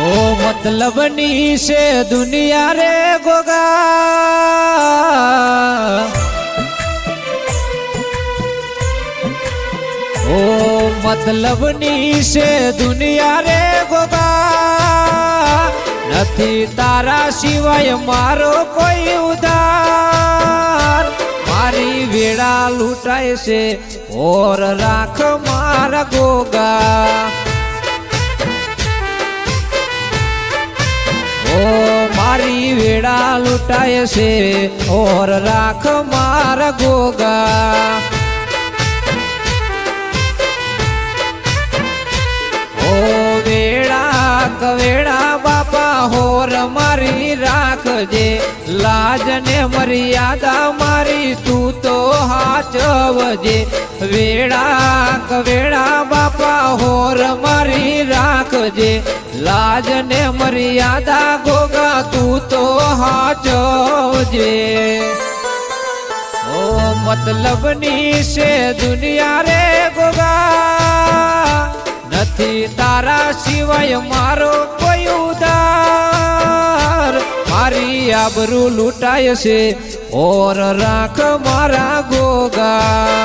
મતલબની છે દુનિયા રે ગોગા. ઓ મતલબની છે દુનિયા રે ગોગા. નથી તારા સિવાય મારો કોઈ ઉદાર મારી વેળા લૂંટાય છે, ઓર રાખ મારા ગોગા. મારી વેડા લૂંટાય છે. ઓર રાખ માર ગોગા. ઓ વેડા કવેડા બાપા, હોર મારી રાખજે લાજ ને મર્યાદા મારી તું તો હાચવજે. વેડા કવેડા બાપા, હોર મારી રાખજે લાજ ને મર્યાદા ગોગા તું તો હાચવજે ઓ મતલબની છે દુનિયા રે ગોગા. નથી તારા સિવાય મારો કોઈ ઉદાર મારી આબરૂ લૂંટાય છે. ઓર રાખ મારા ગોગા.